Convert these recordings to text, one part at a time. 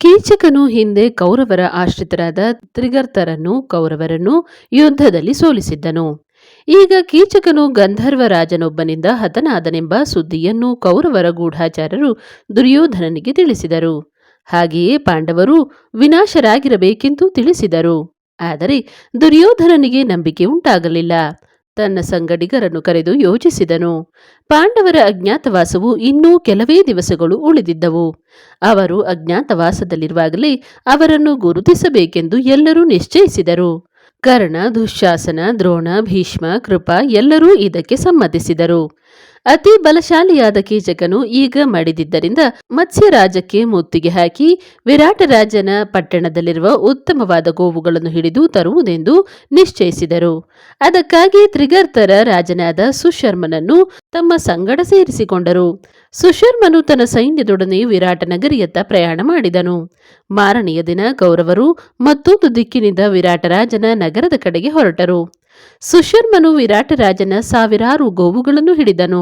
ಕೀಚಕನು ಹಿಂದೆ ಕೌರವರ ಆಶ್ರಿತರಾದ ತ್ರಿಗರ್ತರನ್ನು, ಕೌರವರನ್ನು ಯುದ್ಧದಲ್ಲಿ ಸೋಲಿಸಿದ್ದನು. ಈಗ ಕೀಚಕನು ಗಂಧರ್ವ ರಾಜನೊಬ್ಬನಿಂದ ಹತನಾದನೆಂಬ ಸುದ್ದಿಯನ್ನು ಕೌರವರ ಗೂಢಾಚಾರರು ದುರ್ಯೋಧನನಿಗೆ ತಿಳಿಸಿದರು. ಹಾಗೆಯೇ ಪಾಂಡವರು ವಿನಾಶರಾಗಿರಬೇಕೆಂದು ತಿಳಿಸಿದರು. ಆದರೆ ದುರ್ಯೋಧನನಿಗೆ ನಂಬಿಕೆ ಉಂಟಾಗಲಿಲ್ಲ. ತನ್ನ ಸಂಗಡಿಗರನ್ನು ಕರೆದು ಯೋಚಿಸಿದನು. ಪಾಂಡವರ ಅಜ್ಞಾತವಾಸವು ಇನ್ನೂ ಕೆಲವೇ ದಿವಸಗಳು ಉಳಿದಿದ್ದವು. ಅವರು ಅಜ್ಞಾತವಾಸದಲ್ಲಿರುವಾಗಲೇ ಅವರನ್ನು ಗುರುತಿಸಬೇಕೆಂದು ಎಲ್ಲರೂ ನಿಶ್ಚಯಿಸಿದರು. ಕರ್ಣ ದುಶ್ಯಾಸನ ದ್ರೋಣ, ಭೀಷ್ಮ, ಕೃಪ ಎಲ್ಲರೂ ಇದಕ್ಕೆ ಸಮ್ಮತಿಸಿದರು. ಅತಿ ಬಲಶಾಲಿಯಾದ ಕೀಚಕನು ಈಗ ಮಡಿದಿದ್ದರಿಂದ ಮತ್ಸ್ಯರಾಜಕ್ಕೆ ಮುತ್ತಿಗೆ ಹಾಕಿ ವಿರಾಟರಾಜನ ಪಟ್ಟಣದಲ್ಲಿರುವ ಉತ್ತಮವಾದ ಗೋವುಗಳನ್ನು ಹಿಡಿದು ತರುವುದೆಂದು ನಿಶ್ಚಯಿಸಿದರು. ಅದಕ್ಕಾಗಿ ತ್ರಿಗರ್ತರ ರಾಜನಾದ ಸುಶರ್ಮನನ್ನು ತಮ್ಮ ಸಂಗಡ ಸೇರಿಸಿಕೊಂಡರು. ಸುಶರ್ಮನು ತನ್ನ ಸೈನ್ಯದೊಡನೆ ವಿರಾಟ ನಗರಿಯತ್ತ ಪ್ರಯಾಣ ಮಾಡಿದನು. ಮಾರನೆಯ ದಿನ ಗೌರವರು ಮತ್ತೊಂದು ದಿಕ್ಕಿನಿಂದ ವಿರಾಟರಾಜನ ನಗರದ ಕಡೆಗೆ ಹೊರಟರು. ಸುಶರ್ಮನು ವಿರಾಟರಾಜನ ಸಾವಿರಾರು ಗೋವುಗಳನ್ನು ಹಿಡಿದನು.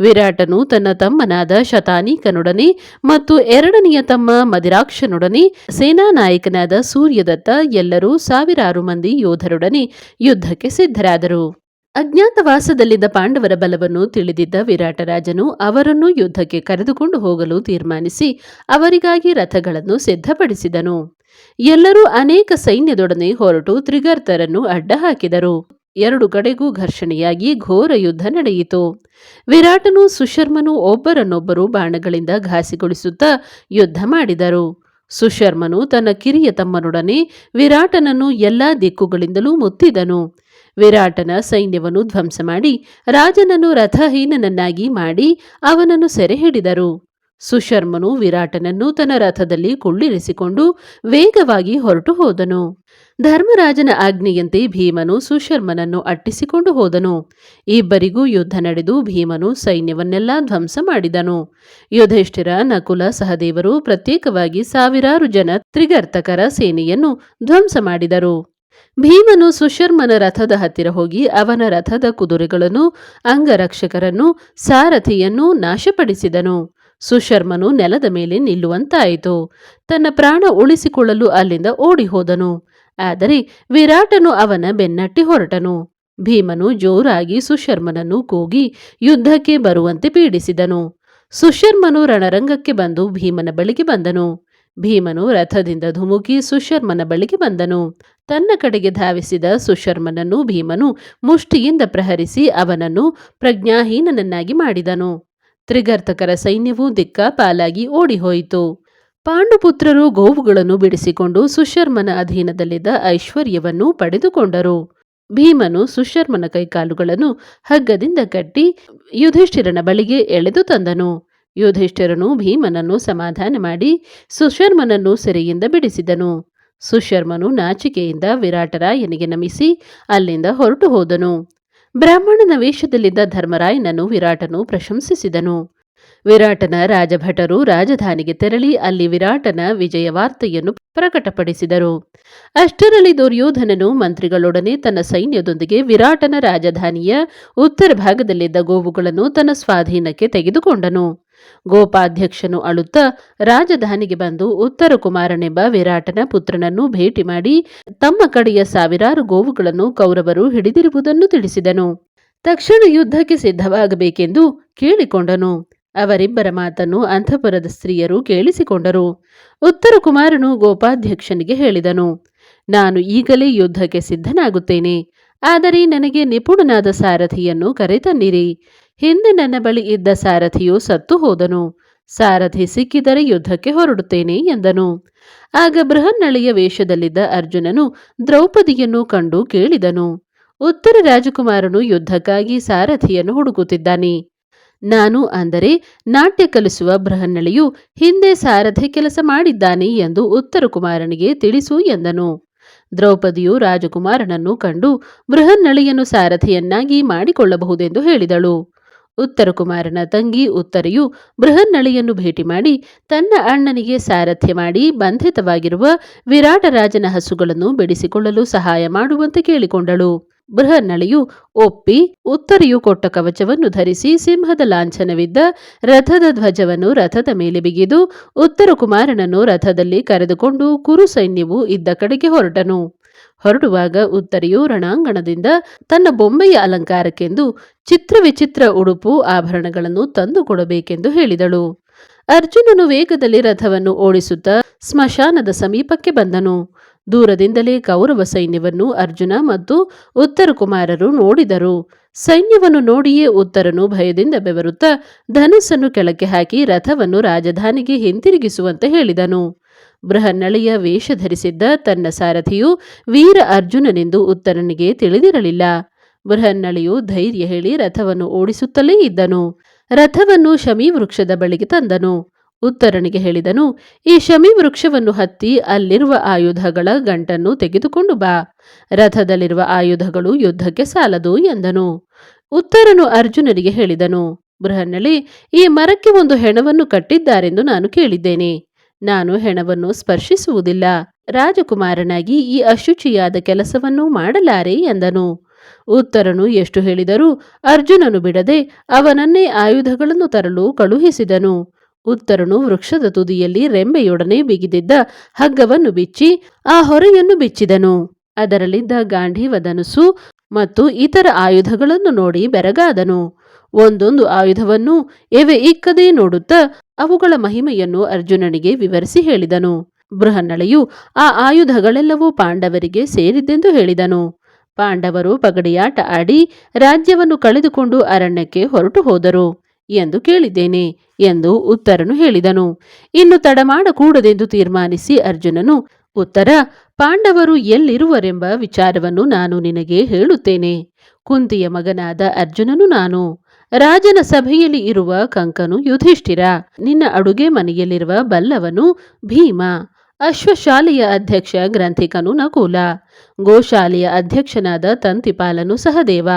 ವಿರಾಟನು ತನ್ನ ತಮ್ಮನಾದ ಶತಾನೀಕನೊಡನೆ ಮತ್ತು ಎರಡನೆಯ ತಮ್ಮ ಮದಿರಾಕ್ಷನೊಡನೆ ಸೇನಾನಾಯಕನಾದ ಸೂರ್ಯದತ್ತ ಎಲ್ಲರೂ ಸಾವಿರಾರು ಮಂದಿ ಯೋಧರೊಡನೆ ಯುದ್ಧಕ್ಕೆ ಸಿದ್ಧರಾದರು. ಅಜ್ಞಾತವಾಸದಲ್ಲಿದ್ದ ಪಾಂಡವರ ಬಲವನ್ನು ತಿಳಿದಿದ್ದ ವಿರಾಟರಾಜನು ಅವರನ್ನು ಯುದ್ಧಕ್ಕೆ ಕರೆದುಕೊಂಡು ಹೋಗಲು ತೀರ್ಮಾನಿಸಿ ಅವರಿಗಾಗಿ ರಥಗಳನ್ನು ಸಿದ್ಧಪಡಿಸಿದನು. ಎಲ್ಲರೂ ಅನೇಕ ಸೈನ್ಯದೊಡನೆ ಹೊರಟು ತ್ರಿಗರ್ತರನ್ನು ಅಡ್ಡ ಹಾಕಿದರು ಎರಡು ಕಡೆಗೂ ಘರ್ಷಣೆಯಾಗಿ ಘೋರ ಯುದ್ಧ ನಡೆಯಿತು. ವಿರಾಟನು ಸುಶರ್ಮನು ಒಬ್ಬರನ್ನೊಬ್ಬರು ಬಾಣಗಳಿಂದ ಘಾಸಿಗೊಳಿಸುತ್ತಾ ಯುದ್ಧ ಮಾಡಿದರು. ಸುಶರ್ಮನು ತನ್ನ ಕಿರಿಯ ತಮ್ಮನೊಡನೆ ವಿರಾಟನನ್ನು ಎಲ್ಲಾ ದಿಕ್ಕುಗಳಿಂದಲೂ ಮುತ್ತಿದನು. ವಿರಾಟನ ಸೈನ್ಯವನ್ನು ಧ್ವಂಸ ಮಾಡಿ ರಾಜನನ್ನು ರಥಹೀನನನ್ನಾಗಿ ಮಾಡಿ ಅವನನ್ನು ಸೆರೆ ಹಿಡಿದರು ಸುಶರ್ಮನು ವಿರಾಟನನ್ನು ತನ್ನ ರಥದಲ್ಲಿ ಕುಳ್ಳಿರಿಸಿಕೊಂಡು ವೇಗವಾಗಿ ಹೊರಟು ಹೋದನು. ಧರ್ಮರಾಜನ ಆಜ್ಞೆಯಂತೆ ಭೀಮನು ಸುಶರ್ಮನನ್ನು ಅಟ್ಟಿಸಿಕೊಂಡು ಹೋದನು. ಇಬ್ಬರಿಗೂ ಯುದ್ಧ ನಡೆದು ಭೀಮನು ಸೈನ್ಯವನ್ನೆಲ್ಲ ಧ್ವಂಸ ಮಾಡಿದನು. ಯುಧಿಷ್ಠಿರ, ನಕುಲ, ಸಹದೇವರು ಪ್ರತ್ಯೇಕವಾಗಿ ಸಾವಿರಾರು ಜನ ತ್ರಿಗರ್ತಕರ ಸೇನೆಯನ್ನು ಧ್ವಂಸ ಮಾಡಿದರು. ಭೀಮನು ಸುಶರ್ಮನ ರಥದ ಹತ್ತಿರ ಹೋಗಿ ಅವನ ರಥದ ಕುದುರೆಗಳನ್ನು, ಅಂಗರಕ್ಷಕರನ್ನು, ಸಾರಥಿಯನ್ನು ನಾಶಪಡಿಸಿದನು. ಸುಶರ್ಮನು ನೆಲದ ಮೇಲೆ ನಿಲ್ಲುವಂತಾಯಿತು. ತನ್ನ ಪ್ರಾಣ ಉಳಿಸಿಕೊಳ್ಳಲು ಅಲ್ಲಿಂದ ಓಡಿ ಹೋದನು ಆದರೆ ವಿರಾಟನು ಅವನ ಬೆನ್ನಟ್ಟಿ ಹೊರಟನು. ಭೀಮನು ಜೋರಾಗಿ ಸುಶರ್ಮನನ್ನು ಕೂಗಿ ಯುದ್ಧಕ್ಕೆ ಬರುವಂತೆ ಪೀಡಿಸಿದನು. ಸುಶರ್ಮನು ರಣರಂಗಕ್ಕೆ ಬಂದು ಭೀಮನ ಬಳಿಗೆ ಬಂದನು. ಭೀಮನು ರಥದಿಂದ ಧುಮುಕಿ ಸುಶರ್ಮನ ಬಳಿಗೆ ಬಂದನು. ತನ್ನ ಕಡೆಗೆ ಧಾವಿಸಿದ ಸುಶರ್ಮನನ್ನು ಭೀಮನು ಮುಷ್ಟಿಯಿಂದ ಪ್ರಹರಿಸಿ ಅವನನ್ನು ಪ್ರಜ್ಞಾಹೀನನನ್ನಾಗಿ ಮಾಡಿದನು. ತ್ರಿಗರ್ತಕರ ಸೈನ್ಯವು ದಿಕ್ಕಾಪಾಲಾಗಿ ಓಡಿಹೋಯಿತು. ಪಾಂಡುಪುತ್ರರು ಗೋವುಗಳನ್ನು ಬಿಡಿಸಿಕೊಂಡು ಸುಶರ್ಮನ ಅಧೀನದಲ್ಲಿದ್ದ ಐಶ್ವರ್ಯವನ್ನು ಪಡೆದುಕೊಂಡರು. ಭೀಮನು ಸುಶರ್ಮನ ಕೈಕಾಲುಗಳನ್ನು ಹಗ್ಗದಿಂದ ಕಟ್ಟಿ ಯುಧಿಷ್ಠಿರನ ಬಳಿಗೆ ಎಳೆದು ತಂದನು. ಯುಧಿಷ್ಠಿರನು ಭೀಮನನ್ನು ಸಮಾಧಾನ ಮಾಡಿ ಸುಶರ್ಮನನ್ನು ಸೆರೆಯಿಂದ ಬಿಡಿಸಿದನು. ಸುಶರ್ಮನು ನಾಚಿಕೆಯಿಂದ ವಿರಾಟರಾಯನಿಗೆ ನಮಿಸಿ ಅಲ್ಲಿಂದ ಹೊರಟು ಹೋದನು. ಬ್ರಾಹ್ಮಣನ ವೇಷದಲ್ಲಿದ್ದ ಧರ್ಮರಾಯನನ್ನು ವಿರಾಟನು ಪ್ರಶಂಸಿಸಿದನು. ವಿರಾಟನ ರಾಜಭಟರು ರಾಜಧಾನಿಗೆ ತೆರಳಿ ಅಲ್ಲಿ ವಿರಾಟನ ವಿಜಯ ವಾರ್ತೆಯನ್ನು ಪ್ರಕಟಪಡಿಸಿದರು. ಅಷ್ಟರಲ್ಲಿ ದುರ್ಯೋಧನನು ಮಂತ್ರಿಗಳೊಡನೆ ತನ್ನ ಸೈನ್ಯದೊಂದಿಗೆ ವಿರಾಟನ ರಾಜಧಾನಿಯ ಉತ್ತರ ಭಾಗದಲ್ಲಿದ್ದ ಗೋವುಗಳನ್ನು ತನ್ನ ಸ್ವಾಧೀನಕ್ಕೆ ತೆಗೆದುಕೊಂಡನು. ಗೋಪಾಧ್ಯಕ್ಷನು ಅಳುತ್ತಾ ರಾಜಧಾನಿಗೆ ಬಂದು ಉತ್ತರ ಕುಮಾರನೆಂಬ ವಿರಾಟನ ಪುತ್ರನನ್ನು ಭೇಟಿ ಮಾಡಿ ತಮ್ಮ ಕಡೆಯ ಸಾವಿರಾರು ಗೋವುಗಳನ್ನು ಕೌರವರು ಹಿಡಿದಿರುವುದನ್ನು ತಿಳಿಸಿದನು. ತಕ್ಷಣ ಯುದ್ಧಕ್ಕೆ ಸಿದ್ಧವಾಗಬೇಕೆಂದು ಕೇಳಿಕೊಂಡನು. ಅವರಿಬ್ಬರ ಮಾತನ್ನು ಅಂತಃಪುರದ ಸ್ತ್ರೀಯರು ಕೇಳಿಸಿಕೊಂಡರು. ಉತ್ತರ ಕುಮಾರನು ಗೋಪಾಧ್ಯಕ್ಷನಿಗೆ ಹೇಳಿದನು, ನಾನು ಈಗಲೇ ಯುದ್ಧಕ್ಕೆ ಸಿದ್ಧನಾಗುತ್ತೇನೆ. ಆದರೆ ನನಗೆ ನಿಪುಣನಾದ ಸಾರಥಿಯನ್ನು ಕರೆತನ್ನಿರಿ. ಹಿಂದೆ ನನ್ನ ಬಳಿ ಇದ್ದ ಸಾರಥಿಯು ಸತ್ತು ಹೋದನು. ಸಾರಥಿ ಸಿಕ್ಕಿದರೆ ಯುದ್ಧಕ್ಕೆ ಹೊರಡುತ್ತೇನೆ ಎಂದನು. ಆಗ ಬೃಹನ್ನಳಿಯ ವೇಷದಲ್ಲಿದ್ದ ಅರ್ಜುನನು ದ್ರೌಪದಿಯನ್ನು ಕಂಡು ಕೇಳಿದನು. ಉತ್ತರ ರಾಜಕುಮಾರನು ಯುದ್ಧಕ್ಕಾಗಿ ಸಾರಥಿಯನ್ನು ಹುಡುಕುತ್ತಿದ್ದಾನೆ. ನಾನು ಅಂದರೆ ನಾಟ್ಯ ಕಲಿಸುವ ಬೃಹನ್ನಳಿಯು ಹಿಂದೆ ಸಾರಥಿ ಕೆಲಸ ಮಾಡಿದ್ದಾನೆ ಎಂದು ಉತ್ತರ ಕುಮಾರನಿಗೆ ತಿಳಿಸು ಎಂದನು. ದ್ರೌಪದಿಯು ರಾಜಕುಮಾರನನ್ನು ಕಂಡು ಬೃಹನ್ನಳಿಯನ್ನು ಸಾರಥಿಯನ್ನಾಗಿ ಮಾಡಿಕೊಳ್ಳಬಹುದೆಂದು ಹೇಳಿದಳು. ಉತ್ತರ ಕುಮಾರನ ತಂಗಿ ಉತ್ತರೆಯು ಬೃಹನ್ನಳಿಯನ್ನು ಭೇಟಿ ಮಾಡಿ ತನ್ನ ಅಣ್ಣನಿಗೆ ಸಾರಥ್ಯ ಮಾಡಿ ಬಂಧಿತವಾಗಿರುವ ವಿರಾಟರಾಜನ ಹಸುಗಳನ್ನು ಬಿಡಿಸಿಕೊಳ್ಳಲು ಸಹಾಯ ಮಾಡುವಂತೆ ಕೇಳಿಕೊಂಡಳು. ಬೃಹನ್ನಳಿಯು ಒಪ್ಪಿ ಉತ್ತರಿಯು ಕೊಟ್ಟ ಕವಚವನ್ನು ಧರಿಸಿ ಸಿಂಹದ ಲಾಂಛನವಿದ್ದ ರಥದ ಧ್ವಜವನ್ನು ರಥದ ಮೇಲೆ ಬಿಗಿದು ಉತ್ತರ ಕುಮಾರನನ್ನು ರಥದಲ್ಲಿ ಕರೆದುಕೊಂಡು ಕುರು ಸೈನ್ಯವು ಇದ್ದ ಕಡೆಗೆ ಹೊರಟನು. ಹೊರಡುವಾಗ ಉತ್ತರಿಯು ರಣಾಂಗಣದಿಂದ ತನ್ನ ಬೊಂಬೆಯ ಅಲಂಕಾರಕ್ಕೆಂದು ಚಿತ್ರವಿಚಿತ್ರ ಉಡುಪು ಆಭರಣಗಳನ್ನು ತಂದುಕೊಡಬೇಕೆಂದು ಹೇಳಿದಳು. ಅರ್ಜುನನು ವೇಗದಲ್ಲಿ ರಥವನ್ನು ಓಡಿಸುತ್ತಾ ಸ್ಮಶಾನದ ಸಮೀಪಕ್ಕೆ ಬಂದನು. ದೂರದಿಂದಲೇ ಕೌರವ ಸೈನ್ಯವನ್ನು ಅರ್ಜುನ ಮತ್ತು ಉತ್ತರ ಕುಮಾರರು ನೋಡಿದರು. ಸೈನ್ಯವನ್ನು ನೋಡಿಯೇ ಉತ್ತರನು ಭಯದಿಂದ ಬೆವರುತ್ತಾ ಧನುಸ್ಸನ್ನು ಕೆಳಕ್ಕೆ ಹಾಕಿ ರಥವನ್ನು ರಾಜಧಾನಿಗೆ ಹಿಂತಿರುಗಿಸುವಂತೆ ಹೇಳಿದನು. ಬೃಹನ್ನಳೆಯ ವೇಷ ಧರಿಸಿದ್ದ ತನ್ನ ಸಾರಥಿಯು ವೀರ ಅರ್ಜುನನೆಂದು ಉತ್ತರನಿಗೆ ತಿಳಿದಿರಲಿಲ್ಲ. ಬೃಹನ್ನಳೆಯು ಧೈರ್ಯ ಹೇಳಿ ರಥವನ್ನು ಓಡಿಸುತ್ತಲೇ ಇದ್ದನು. ರಥವನ್ನು ಶಮಿ ವೃಕ್ಷದ ಬಳಿಗೆ ತಂದನು. ಉತ್ತರನಿಗೆ ಹೇಳಿದನು, ಈ ಶಮಿ ವೃಕ್ಷವನ್ನು ಹತ್ತಿ ಅಲ್ಲಿರುವ ಆಯುಧಗಳ ಗಂಟನ್ನು ತೆಗೆದುಕೊಂಡು ಬಾ. ರಥದಲ್ಲಿರುವ ಆಯುಧಗಳು ಯುದ್ಧಕ್ಕೆ ಸಾಲದು ಎಂದನು. ಉತ್ತರನು ಅರ್ಜುನನಿಗೆ ಹೇಳಿದನು, ಬೃಹನ್ನಳಿ, ಈ ಮರಕ್ಕೆ ಒಂದು ಹೆಣವನ್ನು ಕಟ್ಟಿದ್ದಾರೆಂದು ನಾನು ಕೇಳಿದ್ದೇನೆ. ನಾನು ಹೆಣವನ್ನು ಸ್ಪರ್ಶಿಸುವುದಿಲ್ಲ. ರಾಜಕುಮಾರನಾಗಿ ಈ ಅಶುಚಿಯಾದ ಕೆಲಸವನ್ನು ಮಾಡಲಾರೆ ಎಂದನು. ಉತ್ತರನು ಎಷ್ಟು ಹೇಳಿದರೂ ಅರ್ಜುನನು ಬಿಡದೆ ಅವನನ್ನೇ ಆಯುಧಗಳನ್ನು ತರಲು ಕಳುಹಿಸಿದನು. ಉತ್ತರನು ವೃಕ್ಷದ ತುದಿಯಲ್ಲಿ ರೆಂಬೆಯೊಡನೆ ಬಿಗಿದಿದ್ದ ಹಗ್ಗವನ್ನು ಬಿಚ್ಚಿ ಆ ಹೊರೆಯನ್ನು ಬಿಚ್ಚಿದನು. ಅದರಲ್ಲಿದ್ದ ಗಾಂಧೀವ ಮತ್ತು ಇತರ ಆಯುಧಗಳನ್ನು ನೋಡಿ ಬೆರಗಾದನು. ಒಂದೊಂದು ಆಯುಧವನ್ನು ಎವೆ ಇಕ್ಕದೇ ನೋಡುತ್ತಾ ಅವುಗಳ ಮಹಿಮೆಯನ್ನು ಅರ್ಜುನನಿಗೆ ವಿವರಿಸಿ ಹೇಳಿದನು. ಬೃಹನ್ನಳೆಯು ಆ ಆಯುಧಗಳೆಲ್ಲವೂ ಪಾಂಡವರಿಗೆ ಸೇರಿದ್ದೆಂದು ಹೇಳಿದನು. ಪಾಂಡವರು ಪಗಡಿಯಾಟ ಆಡಿ ರಾಜ್ಯವನ್ನು ಕಳೆದುಕೊಂಡು ಅರಣ್ಯಕ್ಕೆ ಹೊರಟು ಹೋದರು. ಎಂದು ಕೇಳಿದ್ದೇನೆ ಎಂದು ಉತ್ತರನು ಹೇಳಿದನು. ಇನ್ನು ತಡಮಾಡಕೂಡದೆಂದು ತೀರ್ಮಾನಿಸಿ ಅರ್ಜುನನು, ಉತ್ತರ, ಪಾಂಡವರು ಎಲ್ಲಿರುವರೆಂಬ ವಿಚಾರವನ್ನು ನಾನು ನಿನಗೆ ಹೇಳುತ್ತೇನೆ. ಕುಂತಿಯ ಮಗನಾದ ಅರ್ಜುನನು ನಾನು. ರಾಜನ ಸಭೆಯಲ್ಲಿ ಇರುವ ಕಂಕನು ಯುಧಿಷ್ಠಿರ, ನಿನ್ನ ಅಡುಗೆ ಮನೆಯಲ್ಲಿರುವ ಬಲ್ಲವನು ಭೀಮ, ಅಶ್ವಶಾಲೆಯ ಅಧ್ಯಕ್ಷ ಗ್ರಂಥಿಕನು ನಕುಲ, ಗೋಶಾಲೆಯ ಅಧ್ಯಕ್ಷನಾದ ತಂತಿಪಾಲನು ಸಹದೇವ,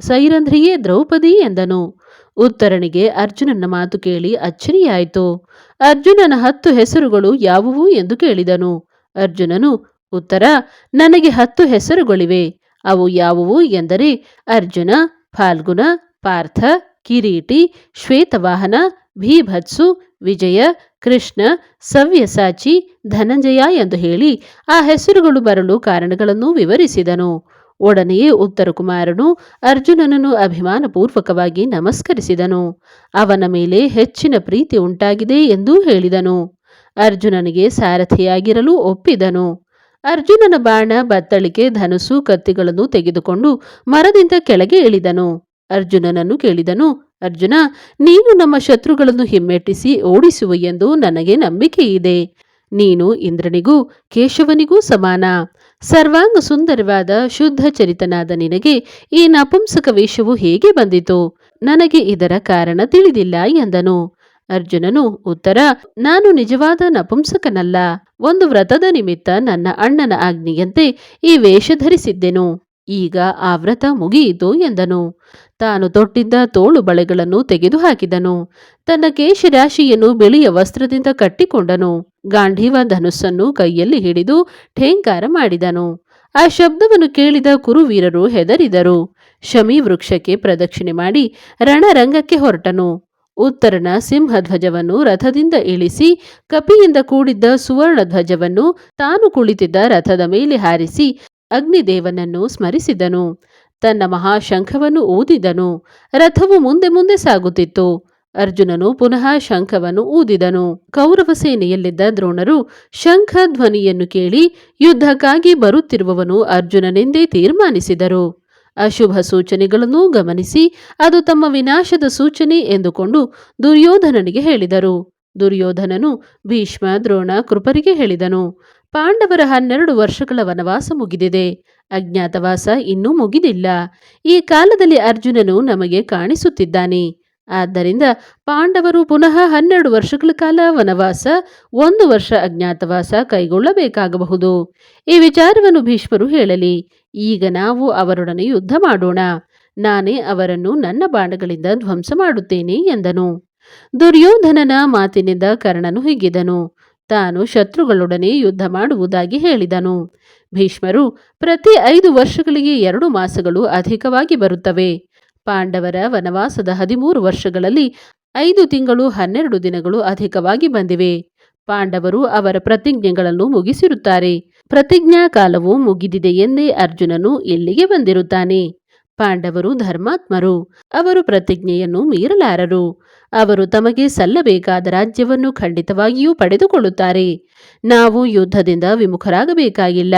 ಸೈರಂಧ್ರಿಯೇ ದ್ರೌಪದಿ ಎಂದನು. ಉತ್ತರಣಿಗೆ ಅರ್ಜುನನ ಮಾತು ಕೇಳಿ ಅಚ್ಚರಿಯಾಯಿತು. ಅರ್ಜುನನ ಹತ್ತು ಹೆಸರುಗಳು ಯಾವುವು ಎಂದು ಕೇಳಿದನು. ಅರ್ಜುನನು, ಉತ್ತರ, ನನಗೆ ಹತ್ತು ಹೆಸರುಗಳಿವೆ. ಅವು ಯಾವುವು ಎಂದರೆ ಅರ್ಜುನ ಫಾಲ್ಗುಣ ಪಾರ್ಥ, ಕಿರೀಟಿ, ಶ್ವೇತವಾಹನ, ಭೀಭತ್ಸು, ವಿಜಯ, ಕೃಷ್ಣ, ಸವ್ಯಸಾಚಿ, ಧನಂಜಯ ಎಂದು ಹೇಳಿ ಆ ಹೆಸರುಗಳು ಬರಲು ಕಾರಣಗಳನ್ನು ವಿವರಿಸಿದನು. ಒಡನೆಯೇ ಉತ್ತರ ಕುಮಾರನು ಅರ್ಜುನನನ್ನು ಅಭಿಮಾನಪೂರ್ವಕವಾಗಿ ನಮಸ್ಕರಿಸಿದನು. ಅವನ ಮೇಲೆ ಹೆಚ್ಚಿನ ಪ್ರೀತಿ ಉಂಟಾಗಿದೆ ಎಂದೂ ಹೇಳಿದನು. ಅರ್ಜುನನಿಗೆ ಸಾರಥಿಯಾಗಿರಲು ಒಪ್ಪಿದನು. ಅರ್ಜುನನ ಬಾಣ, ಬತ್ತಳಿಕೆ, ಧನುಸು, ಕತ್ತಿಗಳನ್ನು ತೆಗೆದುಕೊಂಡು ಮರದಿಂದ ಕೆಳಗೆ ಇಳಿದನು. ಅರ್ಜುನನನ್ನು ಕೇಳಿದನು, ಅರ್ಜುನ, ನೀನು ನಮ್ಮ ಶತ್ರುಗಳನ್ನು ಹಿಮ್ಮೆಟ್ಟಿಸಿ ಓಡಿಸುವ ಎಂದು ನನಗೆ ನಂಬಿಕೆ ಇದೆ. ನೀನು ಇಂದ್ರನಿಗೂ ಕೇಶವನಿಗೂ ಸಮಾನ. ಸರ್ವಾಂಗ ಸುಂದರವಾದ ಶುದ್ಧ ಚರಿತನಾದ ನಿನಗೆ ಈ ನಪುಂಸಕ ವೇಷವು ಹೇಗೆ ಬಂದಿತು? ನನಗೆ ಇದರ ಕಾರಣ ತಿಳಿದಿಲ್ಲ ಎಂದನು. ಅರ್ಜುನನು, ಉತ್ತರ, ನಾನು ನಿಜವಾದ ನಪುಂಸಕನಲ್ಲ. ಒಂದು ವ್ರತದ ನಿಮಿತ್ತ ನನ್ನ ಅಣ್ಣನ ಆಜ್ಞೆಯಂತೆ ಈ ವೇಷ ಧರಿಸಿದ್ದೆನು. ಈಗ ಆ ವ್ರತ ಮುಗಿಯಿತು ಎಂದನು. ತಾನು ತೊಟ್ಟಿದ್ದ ತೋಳು ಬಳೆಗಳನ್ನು ತೆಗೆದುಹಾಕಿದನು. ತನ್ನ ಕೇಶರಾಶಿಯನ್ನು ಬಿಳಿಯ ವಸ್ತ್ರದಿಂದ ಕಟ್ಟಿಕೊಂಡನು. ಗಾಂಧೀವ ಧನುಸ್ಸನ್ನು ಕೈಯಲ್ಲಿ ಹಿಡಿದು ಠೇಂಕಾರ ಮಾಡಿದನು. ಆ ಶಬ್ದವನ್ನು ಕೇಳಿದ ಕುರುವೀರರು ಹೆದರಿದರು. ಶಮಿ ವೃಕ್ಷಕ್ಕೆ ಪ್ರದಕ್ಷಿಣೆ ಮಾಡಿ ರಣರಂಗಕ್ಕೆ ಹೊರಟನು. ಉತ್ತರನ ಸಿಂಹಧ್ವಜವನ್ನು ರಥದಿಂದ ಇಳಿಸಿ ಕಪಿಯಿಂದ ಕೂಡಿದ್ದ ಸುವರ್ಣ ಧ್ವಜವನ್ನು ತಾನು ಕುಳಿತಿದ್ದ ರಥದ ಮೇಲೆ ಹಾರಿಸಿ ಅಗ್ನಿದೇವನನ್ನು ಸ್ಮರಿಸಿದನು. ತನ್ನ ಮಹಾಶಂಖವನ್ನು ಊದಿದನು. ರಥವು ಮುಂದೆ ಮುಂದೆ ಸಾಗುತ್ತಿತ್ತು. ಅರ್ಜುನನು ಪುನಃ ಶಂಖವನ್ನು ಊದಿದನು. ಕೌರವ ಸೇನೆಯಲ್ಲಿದ್ದ ದ್ರೋಣರು ಶಂಖ ಧ್ವನಿಯನ್ನು ಕೇಳಿ ಯುದ್ಧಕ್ಕಾಗಿ ಬರುತ್ತಿರುವವನು ಅರ್ಜುನನೆಂದೇ ತೀರ್ಮಾನಿಸಿದರು. ಅಶುಭ ಸೂಚನೆಗಳನ್ನು ಗಮನಿಸಿ ಅದು ತಮ್ಮ ವಿನಾಶದ ಸೂಚನೆ ಎಂದುಕೊಂಡು ದುರ್ಯೋಧನನಿಗೆ ಹೇಳಿದರು. ದುರ್ಯೋಧನನು ಭೀಷ್ಮ, ದ್ರೋಣ, ಕೃಪರಿಗೆ ಹೇಳಿದನು. ಪಾಂಡವರ ಹನ್ನೆರಡು ವರ್ಷಗಳ ವನವಾಸ ಮುಗಿದಿದೆ. ಅಜ್ಞಾತವಾಸ ಇನ್ನೂ ಮುಗಿದಿಲ್ಲ. ಈ ಕಾಲದಲ್ಲಿ ಅರ್ಜುನನು ನಮಗೆ ಕಾಣಿಸುತ್ತಿದ್ದಾನೆ. ಆದ್ದರಿಂದ ಪಾಂಡವರು ಪುನಃ ಹನ್ನೆರಡು ವರ್ಷಗಳ ಕಾಲ ವನವಾಸ, ಒಂದು ವರ್ಷ ಅಜ್ಞಾತವಾಸ ಕೈಗೊಳ್ಳಬೇಕಾಗಬಹುದು. ಈ ವಿಚಾರವನ್ನು ಭೀಷ್ಮರು ಹೇಳಲಿ. ಈಗ ನಾವು ಅವರೊಡನೆ ಯುದ್ಧ ಮಾಡೋಣ. ನಾನೇ ಅವರನ್ನು ನನ್ನ ಬಾಣಗಳಿಂದ ಧ್ವಂಸ ಮಾಡುತ್ತೇನೆ ಎಂದನು. ದುರ್ಯೋಧನನ ಮಾತಿನಿಂದ ಕರ್ಣನು ಹಿಗ್ಗಿದನು. ತಾನು ಶತ್ರುಗಳೊಡನೆ ಯುದ್ಧ ಮಾಡುವುದಾಗಿ ಹೇಳಿದನು. ಭೀಷ್ಮರು, ಪ್ರತಿ ಐದು ವರ್ಷಗಳಿಗೆ ಎರಡು ಮಾಸಗಳು ಅಧಿಕವಾಗಿ ಬರುತ್ತವೆ. ಪಾಂಡವರ ವನವಾಸದ ಹದಿಮೂರು ವರ್ಷಗಳಲ್ಲಿ ಐದು ತಿಂಗಳು ಹನ್ನೆರಡು ದಿನಗಳು ಅಧಿಕವಾಗಿ ಬಂದಿವೆ. ಪಾಂಡವರು ಅವರ ಪ್ರತಿಜ್ಞೆಗಳನ್ನು ಮುಗಿಸಿರುತ್ತಾರೆ. ಪ್ರತಿಜ್ಞಾ ಕಾಲವು ಮುಗಿದಿದೆ ಎಂದೇ ಅರ್ಜುನನು ಇಲ್ಲಿಗೆ ಬಂದಿರುತ್ತಾನೆ. ಪಾಂಡವರು ಧರ್ಮಾತ್ಮರು. ಅವರು ಪ್ರತಿಜ್ಞೆಯನ್ನು ಮೀರಲಾರರು. ಅವರು ತಮಗೆ ಸಲ್ಲಬೇಕಾದ ರಾಜ್ಯವನ್ನು ಖಂಡಿತವಾಗಿಯೂ ಪಡೆದುಕೊಳ್ಳುತ್ತಾರೆ. ನಾವು ಯುದ್ಧದಿಂದ ವಿಮುಖರಾಗಬೇಕಾಗಿಲ್ಲ.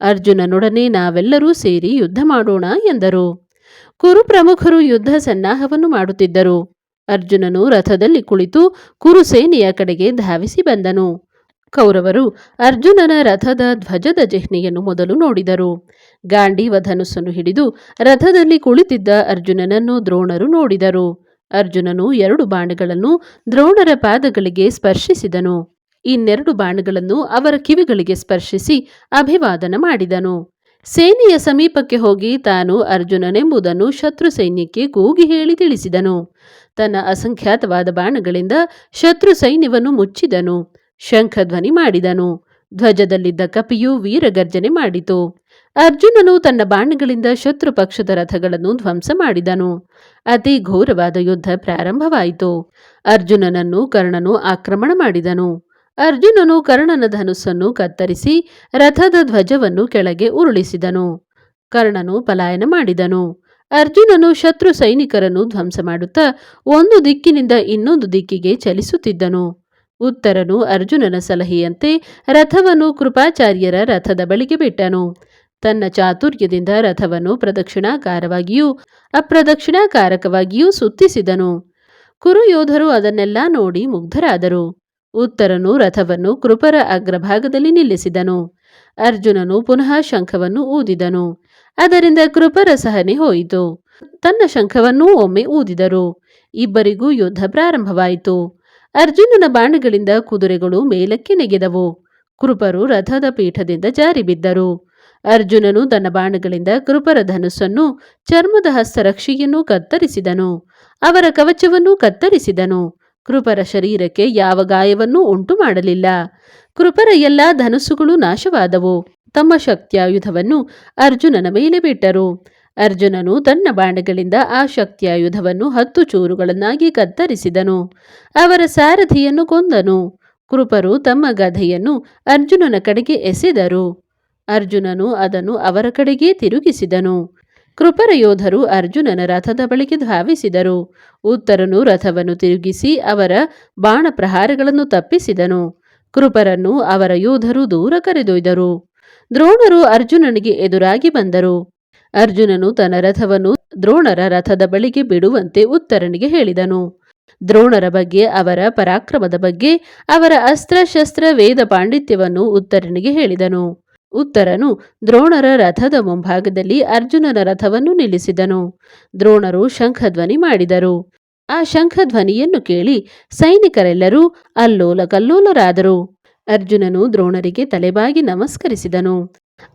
ಅರ್ಜುನನೊಡನೆ ನಾವೆಲ್ಲರೂ ಸೇರಿ ಯುದ್ಧ ಮಾಡೋಣ ಎಂದರು. ಕುರು ಪ್ರಮುಖರು ಯುದ್ಧ ಸನ್ನಾಹವನ್ನು ಮಾಡುತ್ತಿದ್ದರು. ಅರ್ಜುನನು ರಥದಲ್ಲಿ ಕುಳಿತು ಕುರುಸೇನೆಯ ಕಡೆಗೆ ಧಾವಿಸಿ ಬಂದನು. ಕೌರವರು ಅರ್ಜುನನ ರಥದ ಧ್ವಜದ ಚಿಹ್ನೆಯನ್ನು ಮೊದಲು ನೋಡಿದರು. ಗಾಂಡೀವ ಧನುಸ್ಸನ್ನು ಹಿಡಿದು ರಥದಲ್ಲಿ ಕುಳಿತಿದ್ದ ಅರ್ಜುನನನ್ನು ದ್ರೋಣರು ನೋಡಿದರು. ಅರ್ಜುನನು ಎರಡು ಬಾಣಗಳನ್ನು ದ್ರೋಣರ ಪಾದಗಳಿಗೆ ಸ್ಪರ್ಶಿಸಿದನು. ಇನ್ನೆರಡು ಬಾಣಗಳನ್ನು ಅವರ ಕಿವಿಗಳಿಗೆ ಸ್ಪರ್ಶಿಸಿ ಅಭಿವಾದನ ಮಾಡಿದನು. ಸೇನೆಯ ಸಮೀಪಕ್ಕೆ ಹೋಗಿ ತಾನು ಅರ್ಜುನನೆಂಬುದನ್ನು ಶತ್ರು ಸೈನ್ಯಕ್ಕೆ ಕೂಗಿ ಹೇಳಿ ತಿಳಿಸಿದನು. ತನ್ನ ಅಸಂಖ್ಯಾತವಾದ ಬಾಣಗಳಿಂದ ಶತ್ರು ಸೈನ್ಯವನ್ನು ಮುಚ್ಚಿದನು. ಶಂಖಧ್ವನಿ ಮಾಡಿದನು. ಧ್ವಜದಲ್ಲಿದ್ದ ಕಪಿಯು ವೀರಗರ್ಜನೆ ಮಾಡಿತು. ಅರ್ಜುನನು ತನ್ನ ಬಾಣಗಳಿಂದ ಶತ್ರು ಪಕ್ಷದ ರಥಗಳನ್ನು ಧ್ವಂಸ ಮಾಡಿದನು. ಅತಿ ಘೋರವಾದ ಯುದ್ಧ ಪ್ರಾರಂಭವಾಯಿತು. ಅರ್ಜುನನನ್ನು, ಕರ್ಣನು ಆಕ್ರಮಣ ಮಾಡಿದನು. ಅರ್ಜುನನು ಕರ್ಣನ ಧನುಸ್ಸನ್ನು ಕತ್ತರಿಸಿ ರಥದ ಧ್ವಜವನ್ನು ಕೆಳಗೆ ಉರುಳಿಸಿದನು. ಕರ್ಣನು ಪಲಾಯನ ಮಾಡಿದನು. ಅರ್ಜುನನು ಶತ್ರು ಸೈನಿಕರನ್ನು ಧ್ವಂಸ ಮಾಡುತ್ತಾ ಒಂದು ದಿಕ್ಕಿನಿಂದ ಇನ್ನೊಂದು ದಿಕ್ಕಿಗೆ ಚಲಿಸುತ್ತಿದ್ದನು. ಉತ್ತರನು ಅರ್ಜುನನ ಸಲಹೆಯಂತೆ ರಥವನ್ನು ಕೃಪಾಚಾರ್ಯರ ರಥದ ಬಳಿಗೆ ಬಿಟ್ಟನು. ತನ್ನ ಚಾತುರ್ಯದಿಂದ ರಥವನ್ನು ಪ್ರದಕ್ಷಿಣಾಕಾರವಾಗಿಯೂ ಅಪ್ರದಕ್ಷಿಣಾಕಾರಕವಾಗಿಯೂ ಸುತ್ತಿಸಿದನು. ಕುರುಯೋಧರು ಅದನ್ನೆಲ್ಲ ನೋಡಿ ಮುಗ್ಧರಾದರು. ಉತ್ತರನು ರಥವನ್ನು ಕೃಪರ ಅಗ್ರಭಾಗದಲ್ಲಿ ನಿಲ್ಲಿಸಿದನು. ಅರ್ಜುನನು ಪುನಃ ಶಂಖವನ್ನು ಊದಿದನು. ಅದರಿಂದ ಕೃಪರ ಸಹನೆ ಹೋಯಿತು. ತನ್ನ ಶಂಖವನ್ನೂ ಒಮ್ಮೆ ಊದಿದರು. ಇಬ್ಬರಿಗೂ ಯುದ್ಧ ಪ್ರಾರಂಭವಾಯಿತು. ಅರ್ಜುನನ ಬಾಣಗಳಿಂದ ಕುದುರೆಗಳು ಮೇಲಕ್ಕೆ ನೆಗೆದವು. ಕೃಪರು ರಥದ ಪೀಠದಿಂದ ಜಾರಿ ಬಿದ್ದರು. ಅರ್ಜುನನು ತನ್ನ ಬಾಣಗಳಿಂದ ಕೃಪರ ಧನುಸ್ಸನ್ನು ಚರ್ಮದ ಹಸ್ತರಕ್ಷೆಯನ್ನು ಕತ್ತರಿಸಿದನು. ಅವರ ಕವಚವನ್ನು ಕತ್ತರಿಸಿದನು. ಕೃಪರ ಶರೀರಕ್ಕೆ ಯಾವ ಗಾಯವನ್ನೂ ಉಂಟು ಮಾಡಲಿಲ್ಲ. ಕೃಪರ ಎಲ್ಲಾ ಧನುಸ್ಸುಗಳು ನಾಶವಾದವು. ತಮ್ಮ ಶಕ್ತ್ಯಾಯುಧವನ್ನು ಅರ್ಜುನನ ಮೇಲೆ ಬಿಟ್ಟರು. ಅರ್ಜುನನು ತನ್ನ ಬಾಣಗಳಿಂದ ಆ ಶಕ್ತಿಯಾಯುಧವನ್ನು ಹತ್ತು ಚೂರುಗಳನ್ನಾಗಿ ಕತ್ತರಿಸಿದನು. ಅವರ ಸಾರಥಿಯನ್ನು ಕೊಂದನು. ಕೃಪರು ತಮ್ಮ ಗಧೆಯನ್ನು ಅರ್ಜುನನ ಕಡೆಗೆ ಎಸೆದರು. ಅರ್ಜುನನು ಅದನ್ನು ಅವರ ಕಡೆಗೆ ತಿರುಗಿಸಿದನು. ಕೃಪರ ಯೋಧರು ಅರ್ಜುನನ ರಥದ ಬಳಿಗೆ ಧಾವಿಸಿದರು. ಉತ್ತರನು ರಥವನ್ನು ತಿರುಗಿಸಿ ಅವರ ಬಾಣ ಪ್ರಹಾರಗಳನ್ನು ತಪ್ಪಿಸಿದನು. ಕೃಪರನ್ನು ಅವರ ಯೋಧರು ದೂರ ಕರೆದೊಯ್ದರು. ದ್ರೋಣರು ಅರ್ಜುನನಿಗೆ ಎದುರಾಗಿ ಬಂದರು. ಅರ್ಜುನನು ತನ್ನ ರಥವನ್ನು ದ್ರೋಣರ ರಥದ ಬಳಿಗೆ ಬಿಡುವಂತೆ ಉತ್ತರನಿಗೆ ಹೇಳಿದನು. ದ್ರೋಣರ ಬಗ್ಗೆ, ಅವರ ಪರಾಕ್ರಮದ ಬಗ್ಗೆ, ಅವರ ಅಸ್ತ್ರಶಸ್ತ್ರ ವೇದ ಪಾಂಡಿತ್ಯವನ್ನು ಉತ್ತರನಿಗೆ ಹೇಳಿದನು. ಉತ್ತರನು ದ್ರೋಣರ ರಥದ ಮುಂಭಾಗದಲ್ಲಿ ಅರ್ಜುನನ ರಥವನ್ನು ನಿಲ್ಲಿಸಿದನು. ದ್ರೋಣರು ಶಂಖಧ್ವನಿ ಮಾಡಿದರು. ಆ ಶಂಖಧ್ವನಿಯನ್ನು ಕೇಳಿ ಸೈನಿಕರೆಲ್ಲರೂ ಅಲ್ಲೋಲ ಕಲ್ಲೋಲರಾದರು ಅರ್ಜುನನು ದ್ರೋಣರಿಗೆ ತಲೆಬಾಗಿ ನಮಸ್ಕರಿಸಿದನು.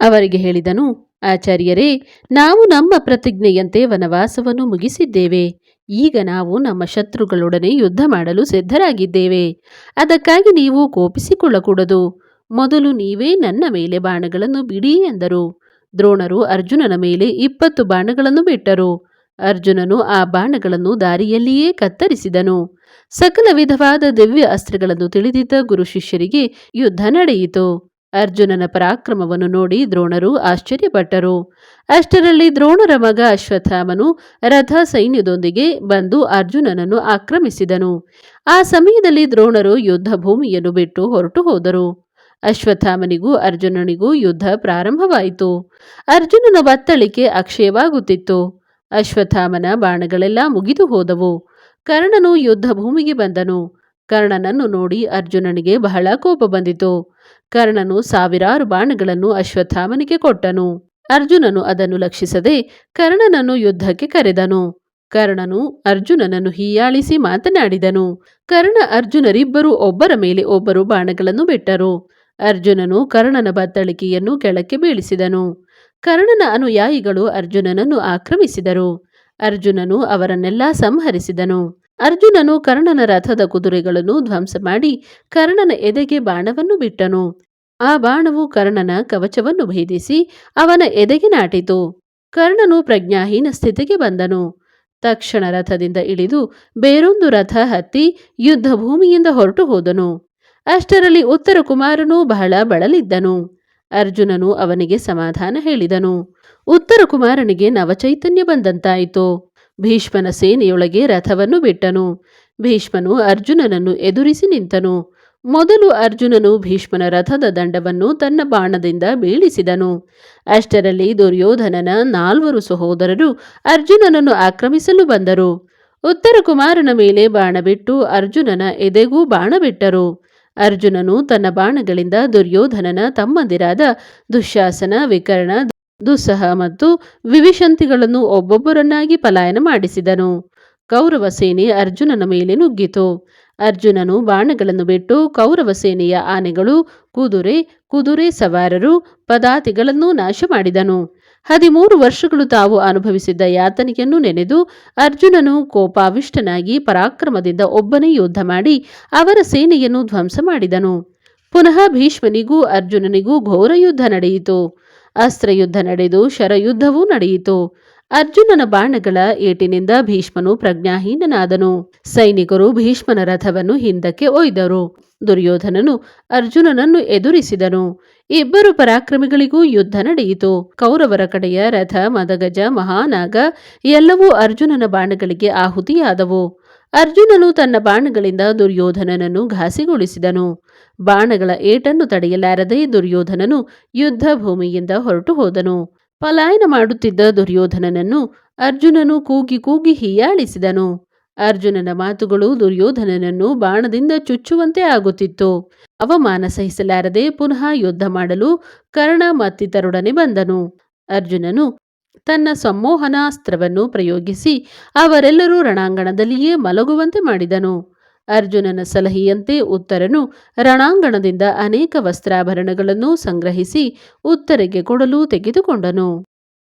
ಅವರಿಗೆ ಹೇಳಿದನು, ಆಚಾರ್ಯರೇ, ನಾವು ನಮ್ಮ ಪ್ರತಿಜ್ಞೆಯಂತೆ ವನವಾಸವನ್ನು ಮುಗಿಸಿದ್ದೇವೆ. ಈಗ ನಾವು ನಮ್ಮ ಶತ್ರುಗಳೊಡನೆ ಯುದ್ಧ ಮಾಡಲು ಸಿದ್ಧರಾಗಿದ್ದೇವೆ. ಅದಕ್ಕಾಗಿ ನೀವು ಕೋಪಿಸಿಕೊಳ್ಳಕೂಡದು. ಮೊದಲು ನೀವೇ ನನ್ನ ಮೇಲೆ ಬಾಣಗಳನ್ನು ಬಿಡಿ ಎಂದರು. ದ್ರೋಣರು ಅರ್ಜುನನ ಮೇಲೆ ಇಪ್ಪತ್ತು ಬಾಣಗಳನ್ನು ಬಿಟ್ಟರು. ಅರ್ಜುನನು ಆ ಬಾಣಗಳನ್ನು ದಾರಿಯಲ್ಲಿಯೇ ಕತ್ತರಿಸಿದನು. ಸಕಲ ವಿಧವಾದ ದಿವ್ಯ ಅಸ್ತ್ರಗಳನ್ನು ತಿಳಿದಿದ್ದ ಗುರು ಶಿಷ್ಯರಿಗೆ ಯುದ್ಧ ನಡೆಯಿತು. ಅರ್ಜುನನ ಪರಾಕ್ರಮವನ್ನು ನೋಡಿ ದ್ರೋಣರು ಆಶ್ಚರ್ಯಪಟ್ಟರು. ಅಷ್ಟರಲ್ಲಿ ದ್ರೋಣರ ಮಗ ಅಶ್ವಥಾಮನು ರಥ ಸೈನ್ಯದೊಂದಿಗೆ ಬಂದು ಅರ್ಜುನನನ್ನು ಆಕ್ರಮಿಸಿದನು. ಆ ಸಮಯದಲ್ಲಿ ದ್ರೋಣರು ಯುದ್ಧ ಭೂಮಿಯನ್ನು ಬಿಟ್ಟು ಹೊರಟು ಹೋದರು. ಅಶ್ವತ್ಥಾಮನಿಗೂ ಅರ್ಜುನನಿಗೂ ಯುದ್ಧ ಪ್ರಾರಂಭವಾಯಿತು. ಅರ್ಜುನನ ಬತ್ತಳಿಕೆ ಅಕ್ಷಯವಾಗುತ್ತಿತ್ತು. ಅಶ್ವಥಾಮನ ಬಾಣಗಳೆಲ್ಲ ಮುಗಿದು ಹೋದವು. ಕರ್ಣನು ಯುದ್ಧ ಭೂಮಿಗೆ ಬಂದನು. ಕರ್ಣನನ್ನು ನೋಡಿ ಅರ್ಜುನನಿಗೆ ಬಹಳ ಕೋಪ ಬಂದಿತು. ಕರ್ಣನು ಸಾವಿರಾರು ಬಾಣಗಳನ್ನು ಅಶ್ವತ್ಥಾಮನಿಗೆ ಕೊಟ್ಟನು. ಅರ್ಜುನನು ಅದನ್ನು ಲಕ್ಷಿಸದೆ ಕರ್ಣನನ್ನು ಯುದ್ಧಕ್ಕೆ ಕರೆದನು. ಕರ್ಣನು ಅರ್ಜುನನನ್ನು ಹೀಯಾಳಿಸಿ ಮಾತನಾಡಿದನು. ಕರ್ಣ ಅರ್ಜುನರಿಬ್ಬರು ಒಬ್ಬರ ಮೇಲೆ ಒಬ್ಬರು ಬಾಣಗಳನ್ನು ಬಿಟ್ಟರು. ಅರ್ಜುನನು ಕರ್ಣನ ಬತ್ತಳಿಕೆಯನ್ನು ಕೆಳಕ್ಕೆ ಬೀಳಿಸಿದನು. ಕರ್ಣನ ಅನುಯಾಯಿಗಳು ಅರ್ಜುನನನ್ನು ಆಕ್ರಮಿಸಿದರು. ಅರ್ಜುನನು ಅವರನ್ನೆಲ್ಲ ಸಂಹರಿಸಿದನು. ಅರ್ಜುನನು ಕರ್ಣನ ರಥದ ಕುದುರೆಗಳನ್ನು ಧ್ವಂಸ ಮಾಡಿ ಕರ್ಣನ ಎದೆಗೆ ಬಾಣವನ್ನು ಬಿಟ್ಟನು. ಆ ಬಾಣವು ಕರ್ಣನ ಕವಚವನ್ನು ಭೇದಿಸಿ ಅವನ ಎದೆಗೆ ನಾಟಿತು. ಕರ್ಣನು ಪ್ರಜ್ಞಾಹೀನ ಸ್ಥಿತಿಗೆ ಬಂದನು. ತಕ್ಷಣ ರಥದಿಂದ ಇಳಿದು ಬೇರೊಂದು ರಥ ಹತ್ತಿ ಯುದ್ಧ ಭೂಮಿಯಿಂದ ಹೊರಟು ಹೋದನು. ಅಷ್ಟರಲ್ಲಿ ಉತ್ತರ ಕುಮಾರನು ಬಹಳ ಬಳಲಿದ್ದನು. ಅರ್ಜುನನು ಅವನಿಗೆ ಸಮಾಧಾನ ಹೇಳಿದನು. ಉತ್ತರ ಕುಮಾರನಿಗೆ ನವಚೈತನ್ಯ ಬಂದಂತಾಯಿತು. ಭೀಷ್ಮನ ಸೇನೆಯೊಳಗೆ ರಥವನ್ನು ಬಿಟ್ಟನು. ಭೀಷ್ಮನು ಅರ್ಜುನನನ್ನು ಎದುರಿಸಿ ನಿಂತನು. ಮೊದಲು ಅರ್ಜುನನು ಭೀಷ್ಮನ ರಥದ ದಂಡವನ್ನು ತನ್ನ ಬಾಣದಿಂದ ಬೀಳಿಸಿದನು. ಅಷ್ಟರಲ್ಲಿ ದುರ್ಯೋಧನನ ನಾಲ್ವರು ಸಹೋದರರು ಅರ್ಜುನನನ್ನು ಆಕ್ರಮಿಸಲು ಬಂದರು. ಉತ್ತರ ಕುಮಾರನ ಮೇಲೆ ಬಾಣ ಬಿಟ್ಟು ಅರ್ಜುನನ ಎದೆಗೂ ಬಾಣ ಬಿಟ್ಟರು. ಅರ್ಜುನನು ತನ್ನ ಬಾಣಗಳಿಂದ ದುರ್ಯೋಧನನ ತಮ್ಮಂದಿರಾದ ದುಶ್ಯಾಸನ ವಿಕರ್ಣ ದುಸ್ಸಹ ಮತ್ತು ವಿವಿಶಂತಿಗಳನ್ನು ಒಬ್ಬೊಬ್ಬರನ್ನಾಗಿ ಪಲಾಯನ ಮಾಡಿಸಿದನು. ಕೌರವ ಸೇನೆ ಅರ್ಜುನನ ಮೇಲೆ ನುಗ್ಗಿತು. ಅರ್ಜುನನು ಬಾಣಗಳನ್ನು ಬಿಟ್ಟು ಕೌರವ ಸೇನೆಯ ಆನೆಗಳು, ಕುದುರೆ ಕುದುರೆ ಸವಾರರು, ಪದಾತಿಗಳನ್ನು ನಾಶ ಮಾಡಿದನು ಹದಿಮೂರು ವರ್ಷಗಳು ತಾವು ಅನುಭವಿಸಿದ್ದ ಯಾತನೆಯನ್ನು ನೆನೆದು ಅರ್ಜುನನು ಕೋಪಾವಿಷ್ಟನಾಗಿ ಪರಾಕ್ರಮದಿಂದ ಒಬ್ಬನೇ ಯುದ್ಧ ಮಾಡಿ ಅವರ ಸೇನೆಯನ್ನು ಧ್ವಂಸ ಮಾಡಿದನು. ಪುನಃ ಭೀಷ್ಮನಿಗೂ ಅರ್ಜುನನಿಗೂ ಘೋರ ಯುದ್ಧ ನಡೆಯಿತು. ಅಸ್ತ್ರಯುದ್ಧ ನಡೆದು ಶರಯುದ್ಧವೂ ನಡೆಯಿತು. ಅರ್ಜುನನ ಬಾಣಗಳ ಏಟಿನಿಂದ ಭೀಷ್ಮನು ಪ್ರಜ್ಞಾಹೀನನಾದನು. ಸೈನಿಕರು ಭೀಷ್ಮನ ರಥವನ್ನು ಹಿಂದಕ್ಕೆ ಒಯ್ದರು. ದುರ್ಯೋಧನನು ಅರ್ಜುನನನ್ನು ಎದುರಿಸಿದನು. ಇಬ್ಬರು ಪರಾಕ್ರಮಿಗಳಿಗೂ ಯುದ್ಧ ನಡೆಯಿತು. ಕೌರವರ ಕಡೆಯ ರಥ, ಮದಗಜ, ಮಹಾನಾಗ ಎಲ್ಲವೂ ಅರ್ಜುನನ ಬಾಣಗಳಿಗೆ ಆಹುತಿಯಾದವು. ಅರ್ಜುನನು ತನ್ನ ಬಾಣಗಳಿಂದ ದುರ್ಯೋಧನನನ್ನು ಘಾಸಿಗೊಳಿಸಿದನು. ಬಾಣಗಳ ಏಟನ್ನು ತಡೆಯಲಾರದೆ ದುರ್ಯೋಧನನು ಯುದ್ಧ ಭೂಮಿಯಿಂದ ಹೊರಟು ಹೋದನು. ಪಲಾಯನ ಮಾಡುತ್ತಿದ್ದ ದುರ್ಯೋಧನನನ್ನು ಅರ್ಜುನನು ಕೂಗಿ ಕೂಗಿ ಹೀಯಾಳಿಸಿದನು. ಅರ್ಜುನನ ಮಾತುಗಳು ದುರ್ಯೋಧನನನ್ನು ಬಾಣದಿಂದ ಚುಚ್ಚುವಂತೆ ಆಗುತ್ತಿತ್ತು. ಅವಮಾನ ಸಹಿಸಲಾರದೆ ಪುನಃ ಯುದ್ಧ ಮಾಡಲು ಕರ್ಣ ಮತ್ತಿತರೊಡನೆ ಬಂದನು. ಅರ್ಜುನನು ತನ್ನ ಸಂಮೋಹನಾಸ್ತ್ರವನ್ನು ಪ್ರಯೋಗಿಸಿ ಅವರೆಲ್ಲರೂ ರಣಾಂಗಣದಲ್ಲಿಯೇ ಮಲಗುವಂತೆ ಮಾಡಿದನು. ಅರ್ಜುನನ ಸಲಹೆಯಂತೆ ಉತ್ತರನು ರಣಾಂಗಣದಿಂದ ಅನೇಕ ವಸ್ತ್ರಾಭರಣಗಳನ್ನು ಸಂಗ್ರಹಿಸಿ ಉತ್ತರಿಗೆ ಕೊಡಲು ತೆಗೆದುಕೊಂಡನು.